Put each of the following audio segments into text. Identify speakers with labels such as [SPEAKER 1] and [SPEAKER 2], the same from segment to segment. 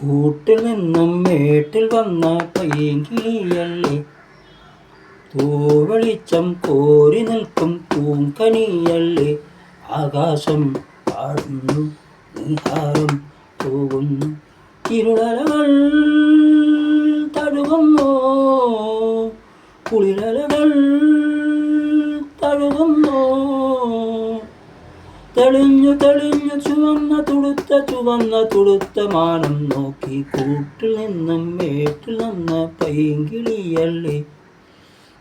[SPEAKER 1] കൂട്ടിൽ നിന്നും മേട്ടിൽ വന്ന പൈങ്കിളിയല്ലേ തൂവെളിച്ചം കോരി നിൽക്കും പൂങ്കനിയല്ലേ? ആകാശം പാടുന്നു നിഹാരം പോകുന്നു ഇരുളലകൾ തഴുകുന്നു കുളിരലകൾ തഴുകുന്നു. തെളിഞ്ഞു തെളിഞ്ഞു ചുവന്ന തുടുത്ത ചുവന്ന തുടുത്ത മാനം നോക്കി കൂട്ടിൽ നിന്നും മേട്ടിൽ നിന്ന് പൈങ്കിളിയല്ലേ?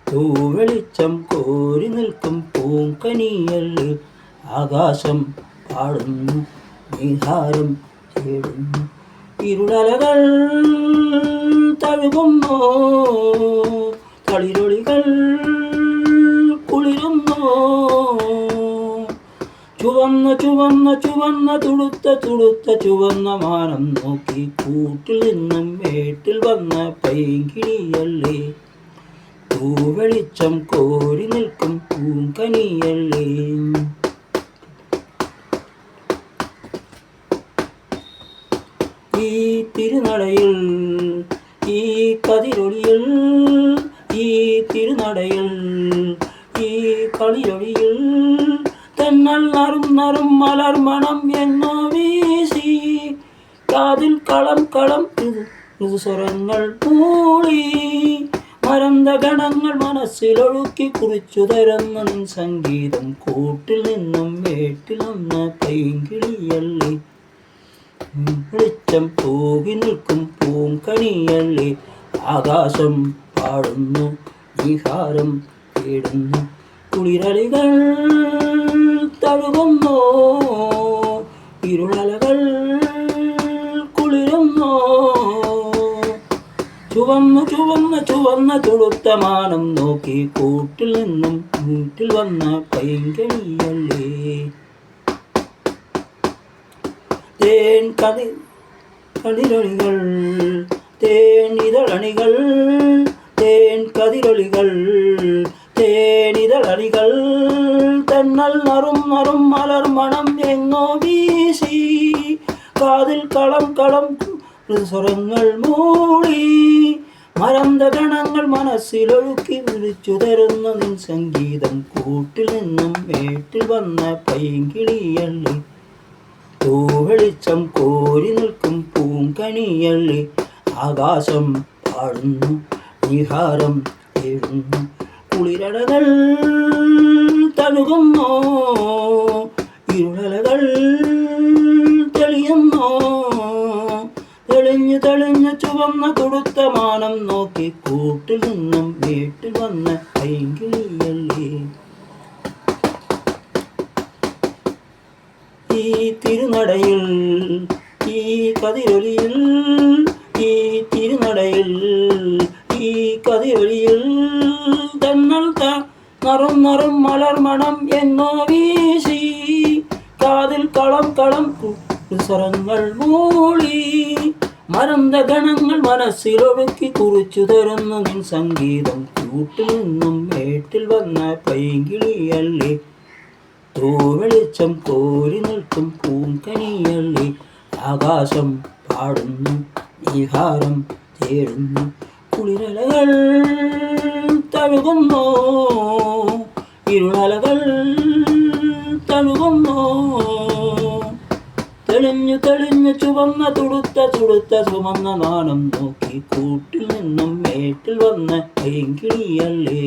[SPEAKER 1] തൂവെളിച്ചം കോരി നിൽക്കും പൂങ്കനിയല്ലേ? ആകാശം പാടുന്നു നിഹാരം തേടുന്നു ഇരുളലകൾ തഴുകുന്നു തളിരൊളികൾ ചുവന്ന ചുവന്ന ചുവന്ന തുടുത്ത തുടുത്ത ചുവന്ന മാനം നോക്കി കൂട്ടിൽ നിന്നും മേട്ടിൽ വന്ന പൈങ്കിളിയല്ലേ പൂവെളിച്ചം കോരി നിൽക്കും പൂങ്കനിയല്ലേ? ഈ തിരുനടയിൽ ഈ കതിരൊളിയിൽ ഈ തിരുനടയിൽ ഈ കളിയൊളിയിൽ തെന്നൽ നറും മലർമണം മലർ മണം എന്നോ വീശി. കാതിൽ കളം കളം സ്വരങ്ങൾ മൂളി മരന്ത ഗണങ്ങൾ മനസ്സിലൊഴുക്കി കുറിച്ചു തരുന്ന സംഗീതം കൂട്ടിൽ നിന്നും വീട്ടിൽ നിന്ന് കൈകിളിയള്ളി വെളിച്ചം തൂകി നിൽക്കും പൂങ്കണിയള്ളി ആകാശം പാടുന്നു വിഹാരം തേടുന്നു കുളിരലികൾ തഴുകുന്നു ഇരുളലകൾ കുളിരുന്നു. ചുവന്നു ചുവന്ന ചുവന്ന തുളുത്ത മാനം നോക്കി കൂട്ടിൽ നിന്നും വീട്ടിൽ വന്ന പൈങ്കണിയല്ലേ തേൻ കതി കതിരണികൾ തേൻ ഇതളണികൾ തേൻ കതിരൊളികൾ. തെന്നൽ നറും നറും മലർ മണം എങ്ങോ വീശി. കാതിൽ കളം കളം സ്വരങ്ങൾ മൂടി. മരന്ത ഗണങ്ങൾ മനസ്സിലൊഴുക്കി വിളിച്ചു തരുന്ന നിൻ സംഗീതം. കൂട്ടിൽ നിന്നും വീട്ടിൽ വന്ന പൈങ്കിളിയള്ളി. തൂവെളിച്ചം കോരി നിൽക്കും പൂങ്കണിയള്ളി ആകാശം പാടുന്നു വിഹാരം എഴുന്നു കുളിരടകൾ തഴുകുന്നു ഇരുളകൾ തെളിയുന്നു. തെളിഞ്ഞു തെളിഞ്ഞു ചുവന്ന കൊടുത്ത മാനം നോക്കി കൂട്ടിൽ നിന്നും വീട്ടിൽ വന്ന കൈകിളിയല്ലേ. ഈ തിരുനടയിൽ ഈ കതിരൊലിയിൽ ഈ തിരുനടയിൽ ഈ കതിരൊലിയിൽ തന്നൽ നറും നറും മലർ മണം എന്നോ വീശി. കാതിൽ കളം കളം സ്വരങ്ങൾ മൂളി. മരന്ത ഗണങ്ങൾ മനസ്സിലൊഴുക്കി കുറിച്ചു തരുന്ന നിൻ സംഗീതം. കൂട്ടിൽ നിന്നും മേട്ടിൽ വന്ന പൈങ്കിളിയല്ലേ. തൂവെളിച്ചം കോരി നിൽക്കും പൂങ്കനിയല്ലേ. ആകാശം പാടുന്നു നീഹാരം തേടുന്നു കുളിരലകൾ. തഴുകുന്നു. ഇരുളലകൾ തഴുകുന്നു. തെളിഞ്ഞു തെളിഞ്ഞു ചുവന്ന തുടുത്ത തുടുത്ത ചുമന്ന നാണം നോക്കി കൂട്ടിൽ നിന്നും മേട്ടിൽ വന്ന പൈങ്കിളിയല്ലേ